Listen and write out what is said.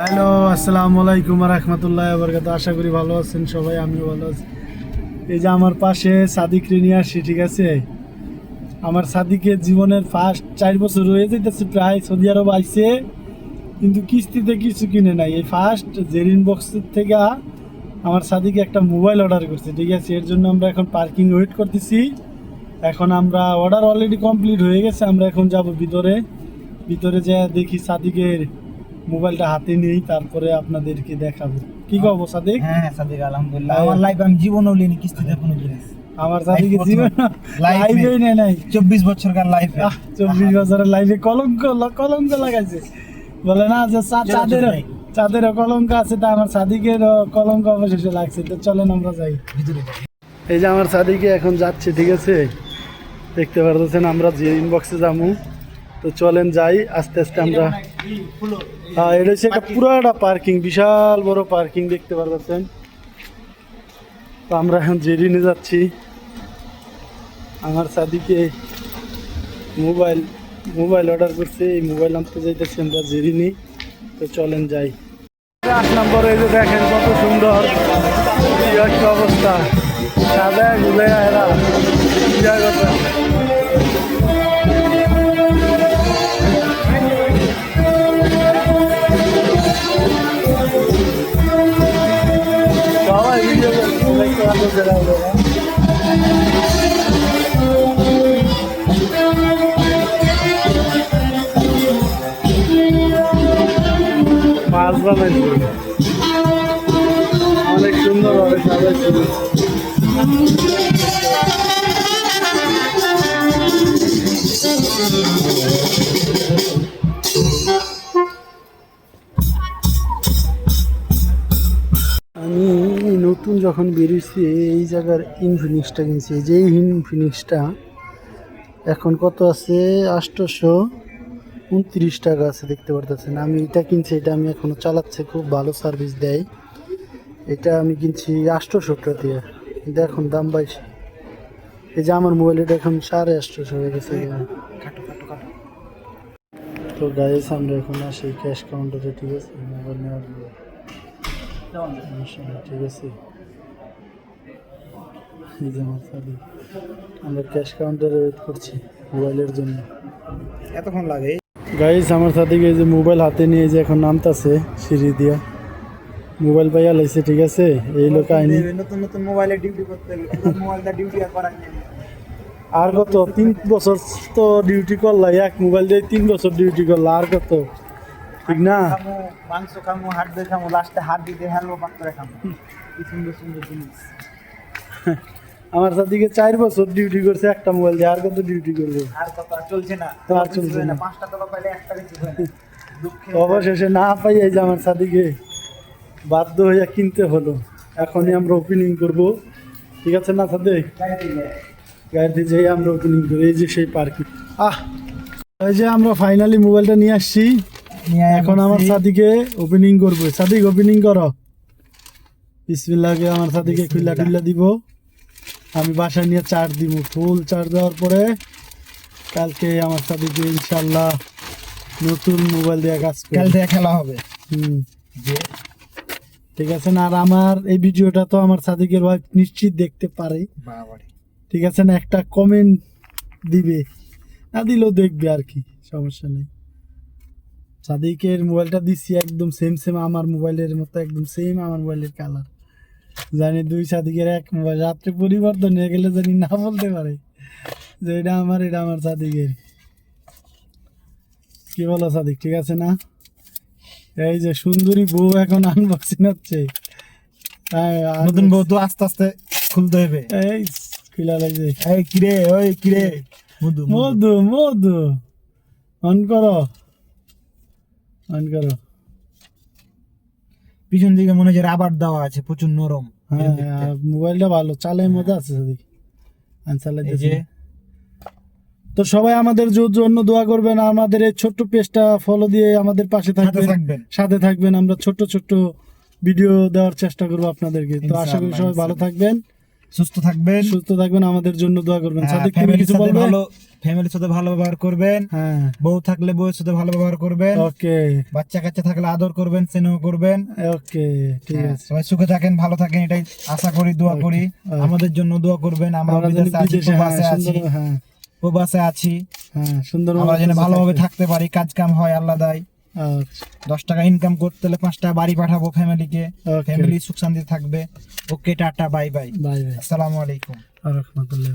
Hello, আসসালামু আলাইকুম রহমতুল্লাহ বরকাত আশা করি ভালো আছেন সবাই, আমিও ভালো আছি। এই যে আমার পাশে সাদিক নিয়ে আসছি, ঠিক আছে? আমার সাদিকের জীবনের ফার্স্ট চার বছর হয়ে যেতেছে প্রায় সৌদি আরব আইসে কিন্তু কিস্তিতে কিছু কিনে নাই। এই ফার্স্ট জেরিন বক্সের থেকে আমার সাদিকে একটা মোবাইল অর্ডার করছে, ঠিক আছে? এর জন্য আমরা এখন পার্কিং ওয়েট করতেছি। এখন আমরা অর্ডার অলরেডি কমপ্লিট হয়ে গেছে, আমরা এখন যাব ভিতরে। ভিতরে যা দেখি সাদিকের মোবাইলটা হাতে নেই তারপরে আপনাদেরকে দেখাবো। কি কব সাদিক? হ্যাঁ সাদিক আলহামদুলিল্লাহ। আমার লাইফ আমি জীবনও লিনি কিস্তিতে কোনো জিনিস আমার Life জীবন লাইভেই নেই। নাই চব্বিশ বছরকার লাইফ চব্বিশ বছরের লাইফে কলঙ্ক কলঙ্ক লাগাইছে। বলে না যে চা- চলো, চাঁদেরও। কলঙ্ক আছে তা আমার সাদিকের কলঙ্ক অবশেষে লাগছে। তো চলেন আমরা যাই। ভিতরে। এই যে আমার সাদিকে এখন যাচ্ছে ঠিক আছে? দেখতে পারতেছেন আমরা যে ইনবক্সে যাব। তো চলেন যাই, আস্তে আস্তে আমরা হ্যাঁ এটা হচ্ছে একটা পুরাটা পার্কিং বিশাল বড় পার্কিং দেখতে পারতেছেন। তো আমরা এখন জেরিনে যাচ্ছি। আমার সাদিকে মোবাইল মোবাইল অর্ডার করছে, এই মোবাইল আনতে যাইতেছি আমরা জেরিনি তো চলেন যাই। আট নম্বর, এই যে দেখেন কত সুন্দর। কি অবস্থা। সাদা, গুলে করছে দেখতে পাচ্ছেন এরা ওরা। মাছ বানাইছে অনেক সুন্দর ভাবে সাজাইছে আমি এই নতুন যখন বেরিয়েছি, এই জায়গার ইনফিনিক্সটা কিনছি। যে ইনফিনিক্সটা এখন কত আছে? আটশোশো উনত্রিশ টাকা আছে, দেখতে পারতেছেন। আমি এটা কিনছি, এটা আমি এখনও চালাচ্ছে, খুব ভালো সার্ভিস দেয়। এটা আমি কিনছি আটশোশো টাকা দিয়ে এটা এখন দাম পাইছি এই যে আমার মোবাইল, এটা এখন সাড়ে আটশোশো হয়ে গেছে। তো গাইস আমরা এখন আসি ক্যাশ কাউন্টারে ঠিক আছে? মোবাইল নেওয়ার ঠিক আছে। এই যে সাথে আমরা ক্যাশ কাউন্টারে ওয়েট করছি মোবাইলের জন্য। এতক্ষণ লাগে। গাইস আমার সাথে এই যে মোবাইল হাতে নিয়ে যে এখন নামতাছে সিঁড়ি দিয়া। মোবাইল পাইয়া লাইছে ঠিক আছে? এই লোক আইনি। নতুন নতুন মোবাইলে ডিউটি করতে মোবাইলটা ডিউটি আর করা আর কত? তিন বছর তো ডিউটি করলা এক মোবাইল দিয়ে তিন বছর ডিউটি করলা আর কত? ঠিক না? মাংস খামু দিয়ে খামু লাস্টে হাট দিতে হেলবো পাত্রে খামু। কি সুন্দর সুন্দর জিনিস। আমার সাথে চার বছর ডিউটি করছে একটা মোবাইল দিয়ে আর কত ডিউটি করব? আর কত চলছে না। তো আর চলছে না। পাঁচটা টাকা পাইলে একটা কিছু হয় না। অবশেষে না পাই এই যে আমার সাদিকে বাধ্য হইয়া কিনতে হলো। এখনই আমরা ওপেনিং করব। ঠিক আছে না সাদে গাড়িতে যায়। আমরা ওপেনিং করি। এই যে সেই পার্কিং আহ এই যে আমরা ফাইনালি মোবাইলটা নিয়ে আসছি। এখন আমার সাদিকে ওপেনিং করব। সাদিক ওপেনিং করো। বিসমিল্লাহকে আমার সাদিকে খুল্লা টুল্লা দিব। আমি বাসায় নিয়ে চার্জ দিব ফুল চার্জ দেওয়ার পরে কালকে আমার সাদিকে ইনশাল্লাহ নতুন মোবাইল দিয়ে কাজ কাল করবে খেলা হবে। হুম। ঠিক আছে না? আর আমার এই ভিডিওটা তো আমার সাদিকের ওয়াইফ নিশ্চিত দেখতে পারে। ঠিক আছে না? একটা কমেন্ট দিবে। না দিলেও দেখবে আর কি সমস্যা নেই। সাদিকের মোবাইলটা দিচ্ছি একদম সেম সেম আমার মোবাইলের মতো একদম সেম আমার মোবাইলের কালার জানি দুই সাদিকের এক মোবাইল রাত্রে পরিবর্তন হয়ে গেলে জানি না বলতে পারে। যে এটা আমার এটা আমার সাদিকের কি বলো সাদিক ঠিক আছে না? এই যে সুন্দরী বউ এখন আনবক্সিং হচ্ছে। হ্যাঁ, নতুন বউ তো আস্তে আস্তে খুলতে হবে। এই খুলা লাগছে। এই কিরে ওই কিরে। মধু মধু। মধু মধু। অন করো। অন করো পিছন দিকে মনে হচ্ছে রাবার দেওয়া আছে প্রচুর নরম। হ্যাঁ হ্যাঁ, মোবাইলটা ভালো চালাই মজা আছে সাদিক। আমি চালাই এই যে। তো সবাই আমাদের জন্য দোয়া করবেন আমাদের এই ছোট্ট পেজটা ফলো দিয়ে আমাদের পাশে থাকবেন। সাথে থাকবেন আমরা ছোট্ট ছোট্ট ভিডিও দেওয়ার চেষ্টা করব আপনাদেরকে। তো আশা করি সবাই ভালো থাকবেন। সুস্থ থাকবেন। সুস্থ থাকবেন আমাদের জন্য দোয়া করবেন। হ্যাঁ, ফ্যামিলির সাথে ভালো ফ্যামিলির সাথে ভালো ব্যবহার করবেন। হ্যাঁ। বউ থাকলে বউয়ের সাথে ভালো ব্যবহার করবেন। ওকে। বাচ্চা কাচ্চা থাকলে আদর করবেন স্নেহ করবেন। ওকে ঠিক হ্যাঁ, আছে। সবাই সুখে থাকেন ভালো থাকেন এটাই আশা করি দোয়া করি। আমাদের জন্য দোয়া করবেন আমরা বিদেশে আছি হ্যাঁ প্রবাসে আছি। প্রবাসে আছি। হ্যাঁ সুন্দর আমরা যেন ভালোভাবে থাকতে পারি। কাজ কাম হয় আল্লাহ দেয়। দশ টাকা ইনকাম করতে হলে পাঁচ টাকা বাড়ি পাঠাবো ফ্যামিলিকে ফ্যামিলি সুখ শান্তি থাকবে। Okay tata bye bye bye bye আসসালামু আলাইকুম। রহমতুল্লাহ